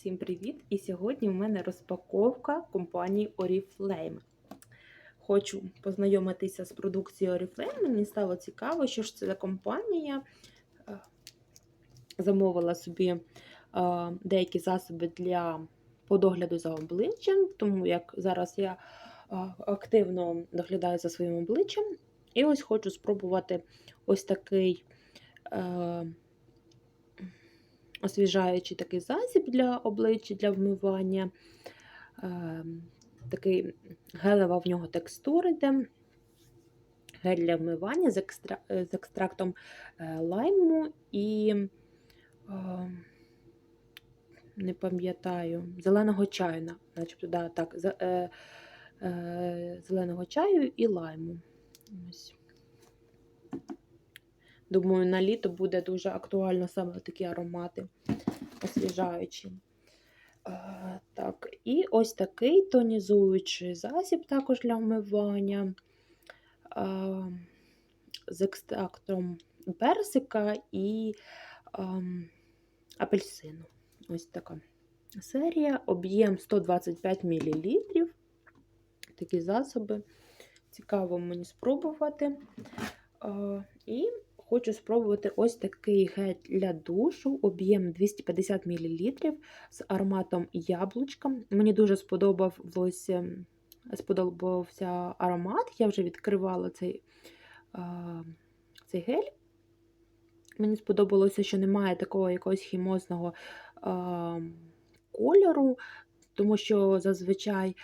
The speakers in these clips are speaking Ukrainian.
Всім привіт! І сьогодні в мене розпаковка компанії Oriflame. Хочу познайомитися з продукцією Oriflame. Мені стало цікаво, що ж це за компанія. Е, Замовила собі е, деякі засоби для по догляду за обличчям, тому як зараз я е, активно доглядаю за своїм обличчям. І ось хочу спробувати ось такий. Е, освіжаючий такий засіб для обличчя, для вмивання. Е, такий гелева в нього текстура йде. Гель для вмивання з, екстра... з екстрактом е, лайму і е, не пам'ятаю, зеленого чаю, начебто, да, так, е, е, зеленого чаю і лайму. Ось. Думаю, на літо буде дуже актуально саме такі аромати освіжаючі. Е, так, і ось такий тонізуючий засіб також для вмивання е, з екстрактом персика і ем, апельсину. Ось така серія, об'єм 125 мл. Такі засоби. Цікаво мені спробувати. Е, і хочу спробувати ось такий гель для душу, об'єм 250 мл з ароматом яблучка. Мені дуже сподобався, сподобався аромат. Я вже відкривала цей, цей гель. Мені сподобалося, що немає такого якогось хімозного кольору, тому що зазвичай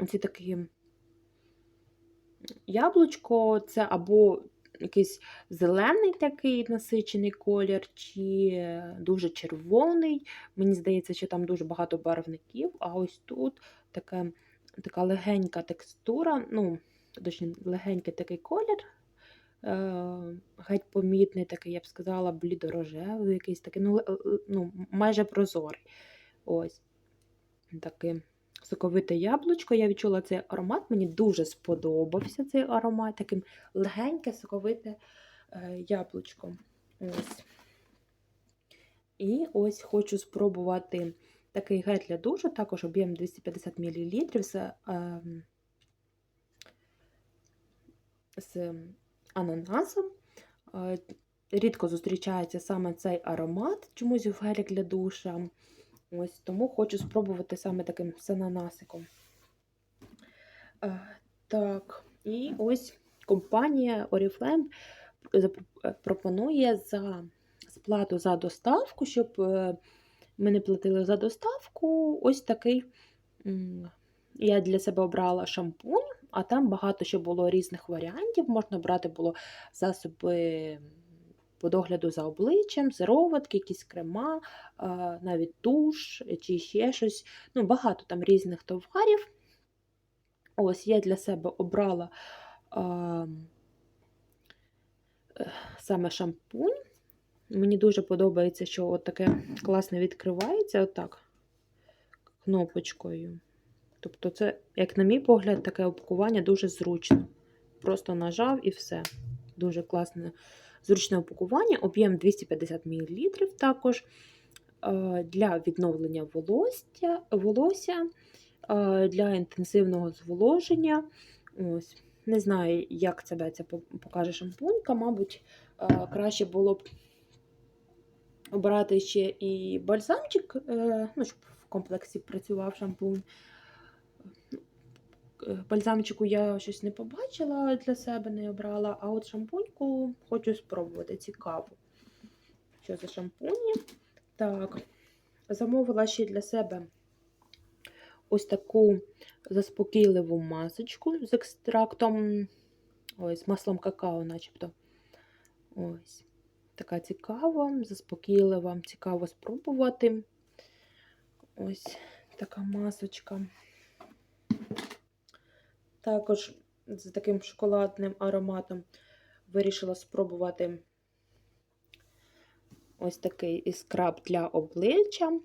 е, ці такі яблучко це або якийсь зелений такий насичений колір, чи дуже червоний. Мені здається, що там дуже багато барвників, а ось тут таке, така легенька текстура, ну, точніше, легенький такий колір. е, Геть помітний, такий, я б сказала, блідорожевий, якийсь такий, ну, ну, майже прозорий. Ось такий соковите яблучко. Я відчула цей аромат, мені дуже сподобався цей аромат, таким легеньке, соковите е, яблучко. Ось. І ось хочу спробувати такий гель для душу, також об'єм 250 мл з, е, з ананасом. Е, Рідко зустрічається саме цей аромат, чомусь в гелі для душа. Ось Тому хочу спробувати саме таким з ананасиком. Е, так, і ось компанія Oriflame е, пропонує за сплату за доставку, щоб е, ми не платили за доставку. Ось такий. Я для себе обрала шампунь, а там багато ще було різних варіантів. Можна брати було засоби по догляду за обличчям, сироватки, якісь крема, навіть туш чи ще щось. Ну, багато там різних товарів. Ось я для себе обрала е, саме шампунь. Мені дуже подобається, що от таке класно відкривається отак кнопочкою. Тобто, це, як на мій погляд, таке упакування дуже зручно. Просто нажав і все. Дуже класне, зручне упакування, об'єм 250 мл також е, для відновлення волосся, волосся е, для інтенсивного зволоження. Ось. Не знаю, як себе це по- покаже шампунька. Мабуть, е, краще було б обрати ще і бальзамчик, ну, щоб в комплексі працював шампунь. Е, Бальзамчику я щось не побачила для себе, не обрала, а от шампуньку хочу спробувати. Цікаво. Що за шампуні? Так, замовила ще для себе ось таку заспокійливу масочку з екстрактом, ой, з маслом какао, начебто. Ось. Така цікава, заспокійлива, цікаво спробувати. Ось така масочка. Також з таким шоколадним ароматом вирішила спробувати ось такий і скраб для обличчя.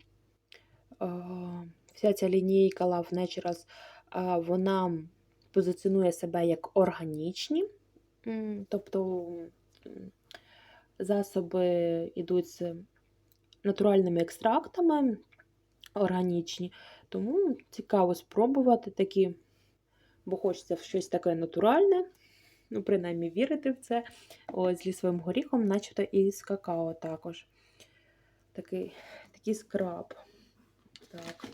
Вся ця лінійка Love Naturals, вона позиціонує себе як органічні, тобто засоби йдуть з натуральними екстрактами органічні. Тому цікаво спробувати такі, бо хочеться в щось таке натуральне, ну, принаймні вірити в це. Ось з лісовим горіхом, начебто і з какао також. Такий, такий скраб. Так.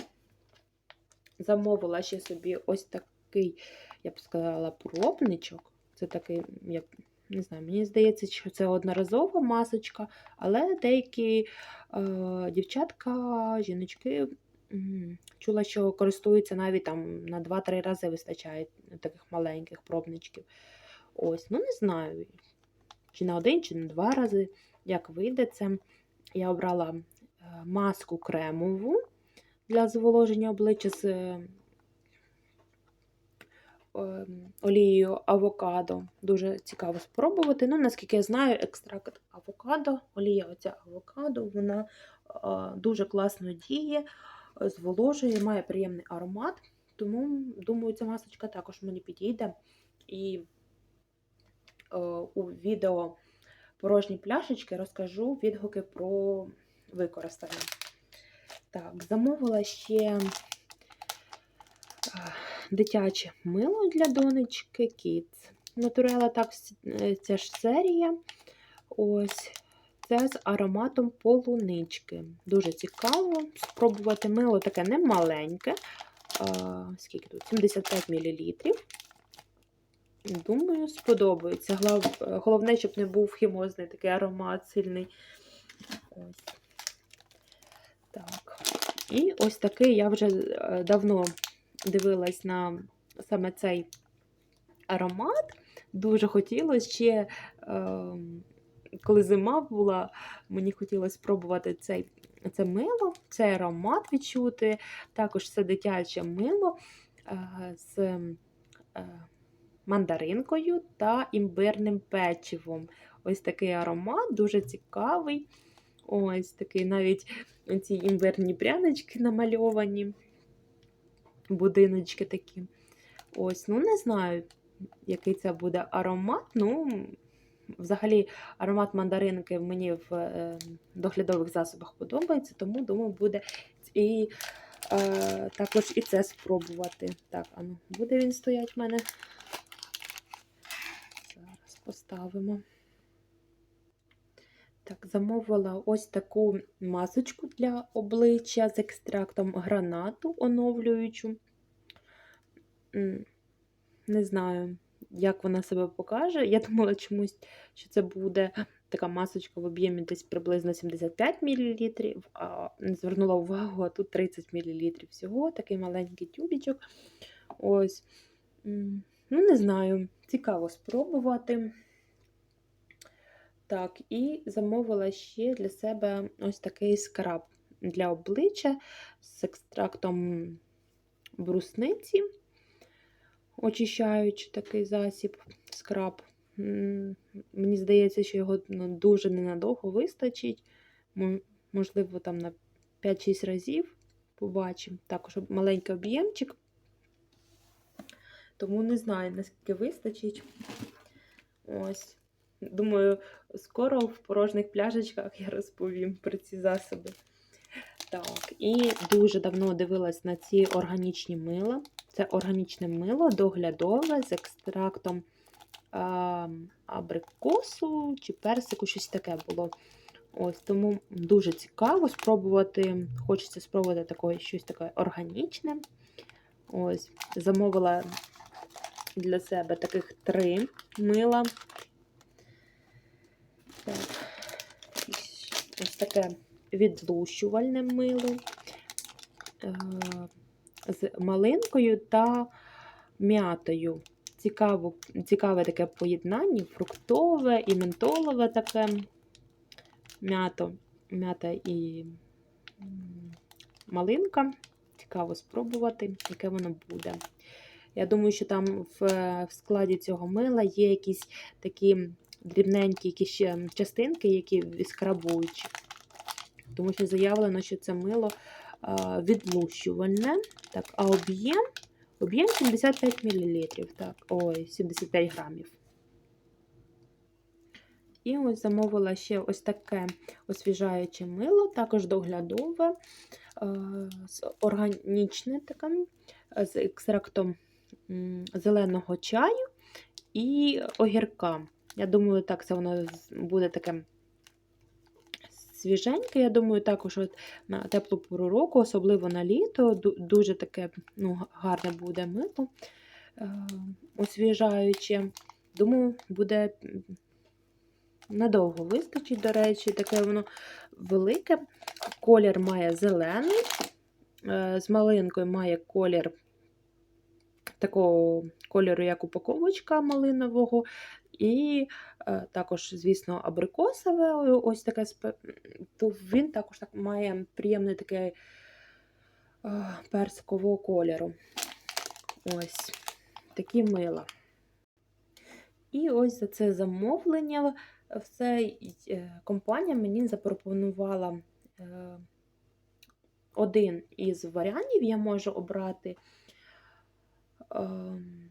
Замовила ще собі ось такий, я б сказала, пробничок. Це такий, як, не знаю, мені здається, що це одноразова масочка, але деякі е, дівчатка, жіночки чула, що користуються навіть там на 2-3 рази вистачає таких маленьких пробничків. Ось, ну не знаю, чи на один, чи на два рази, як вийде це. Я обрала е, маску кремову для зволоження обличчя з е, ем, олією авокадо. Дуже цікаво спробувати. Ну, наскільки я знаю, екстракт авокадо, олія оця авокадо, вона е, дуже класно діє, зволожує, має приємний аромат. Тому, думаю, ця масочка також мені підійде. І е, у відео порожні пляшечки розкажу відгуки про використання. Так, замовила ще а, дитяче мило для донечки Kids. Натурела так, е, ця ж серія. Ось це з ароматом полунички. Дуже цікаво спробувати мило таке немаленьке. Скільки тут? 75 мл. Думаю, сподобається. Головне, щоб не був хімозний такий аромат сильний. Ось. Так. І ось такий я вже е, давно дивилась на саме цей аромат. Дуже хотілося ще, ем, коли зима була, мені хотілося спробувати цей, це мило, цей аромат відчути. Також це дитяче мило е, з е, мандаринкою та імбирним печивом. Ось такий аромат, дуже цікавий. Ось такий навіть ці імбирні прянички намальовані, будиночки такі. Ось, ну не знаю, який це буде аромат. Ну, взагалі, аромат мандаринки мені в е, доглядових засобах подобається, тому думаю, буде і е, також і це спробувати. Так, а ну, буде він стоять в мене. Зараз поставимо. Так, замовила ось таку масочку для обличчя з екстрактом гранату оновлюючу. Не знаю, як вона себе покаже. Я думала чомусь, що це буде така масочка в об'ємі десь приблизно 75 мл, а звернула увагу, а тут 30 мл всього, такий маленький тюбічок. Ось. Ну, не знаю, цікаво спробувати. Так, і замовила ще для себе ось такий скраб для обличчя з екстрактом брусниці, очищаючи такий засіб, скраб. Мені здається, що його ну, дуже ненадовго вистачить. Можливо, там на 5-6 разів побачимо. Також маленький об'ємчик. Тому не знаю, наскільки вистачить. Ось. Думаю, скоро в порожніх пляшечках я розповім про ці засоби. Так, і дуже давно дивилась на ці органічні мила. Це органічне мило доглядове з екстрактом абрикосу чи персику, щось таке було. Ось тому дуже цікаво спробувати. Хочеться спробувати таке, щось таке органічне. Ось, замовила для себе таких три мила. Так. Ось таке відлущувальне мило е, з малинкою та м'ятою. Цікаво, цікаве таке поєднання, фруктове і ментолове таке м'ято, м'ята і малинка. Цікаво спробувати, яке воно буде. Я думаю, що там в, складі цього мила є якісь такі дрібненькі якісь частинки, які відскрабуючі. Тому що заявлено, що це мило відлущувальне. Так, а об'єм об'єм 75 мл. Ой, 75 грамів. І ось замовила ще ось таке освіжаюче мило, також доглядове, е, органічне таке, з екстрактом зеленого чаю і огірка. Я думаю, так це воно буде таке свіженьке. Я думаю, також от на теплу пору року, особливо на літо, дуже таке ну, гарне буде мило, е, освіжаюче. Думаю, буде надовго вистачить, до речі, таке воно велике. Колір має зелений, е, з малинкою має колір такого кольору, як упаковочка малинового, і е, також, звісно, абрикосове, ось таке то він також так має приємний такий е, персикового кольору. Ось такі мила. І ось за це замовлення все е, компанія мені запропонувала один із варіантів, я можу обрати ем,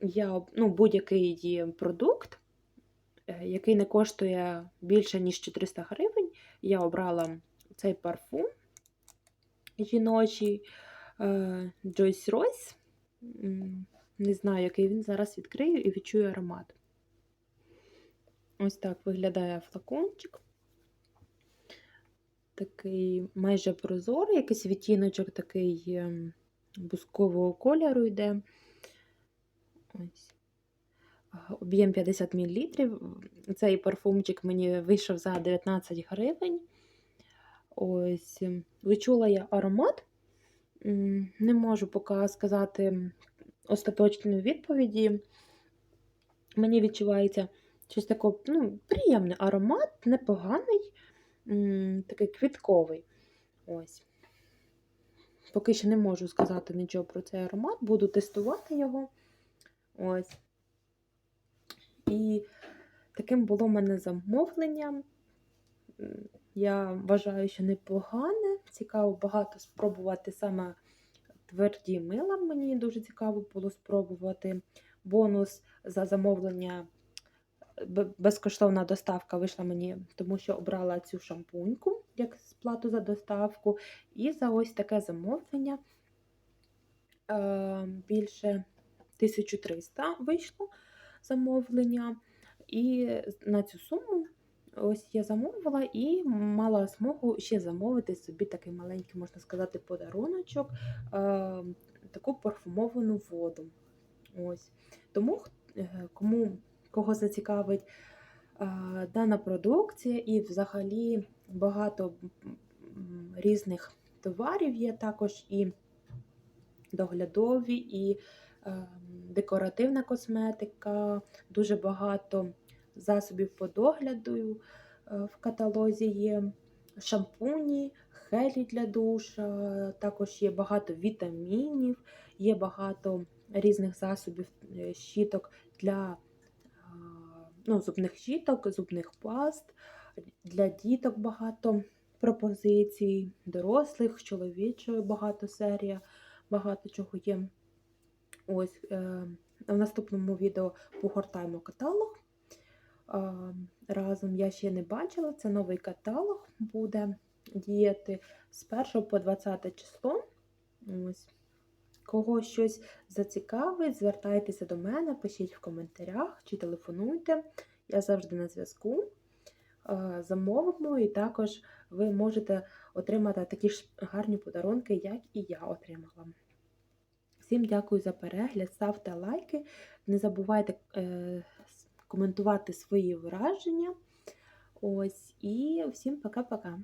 я, ну, будь-який продукт, е, який не коштує більше, ніж 400 гривень. Я обрала цей парфум жіночий е, Joyce Royce. Не знаю, який він зараз відкрию і відчую аромат. Ось так виглядає флакончик. Такий майже прозорий, якийсь відтіночок такий ем, бускового кольору йде. Ось. Об'єм 50 мл. Цей парфумчик мені вийшов за 19 гривень. Ось. ем, Відчула я аромат. Не можу поки сказати остаточної відповіді. Мені відчувається щось таке, ну, приємний аромат, непоганий, такий квітковий. Ось. Поки що не можу сказати нічого про цей аромат, буду тестувати його. Ось. І таким було в мене замовлення. Я вважаю, що непогане. Цікаво багато спробувати саме тверді мила. Мені дуже цікаво було спробувати. Бонус за замовлення безкоштовна доставка вийшла мені, тому що обрала цю шампуньку як сплату за доставку. І за ось таке замовлення е, більше 1300 вийшло замовлення. І на цю суму ось я замовила і мала змогу ще замовити собі такий маленький, можна сказати, подаруночок, е, таку парфумовану воду. Ось. Тому е, кому кого зацікавить е, дана продукція і взагалі багато різних товарів є також і доглядові, і декоративна косметика, дуже багато засобів по догляду е, в каталозі є, шампуні, гелі для душа, також є багато вітамінів, є багато різних засобів е, щіток для е, ну, зубних щіток, зубних паст, для діток багато пропозицій, дорослих, чоловічої багато серія, багато чого є. Ось е, в наступному відео погортаємо каталог. Е, разом я ще не бачила, це новий каталог буде діяти з 1 по 20 число. Ось. Кого щось зацікавить, звертайтеся до мене, пишіть в коментарях чи телефонуйте. Я завжди на зв'язку. Е, Замовимо, і також ви можете отримати такі ж гарні подарунки, як і я отримала. Всім дякую за перегляд, ставте лайки, не забувайте е, коментувати свої враження. Ось, і всім пока-пока.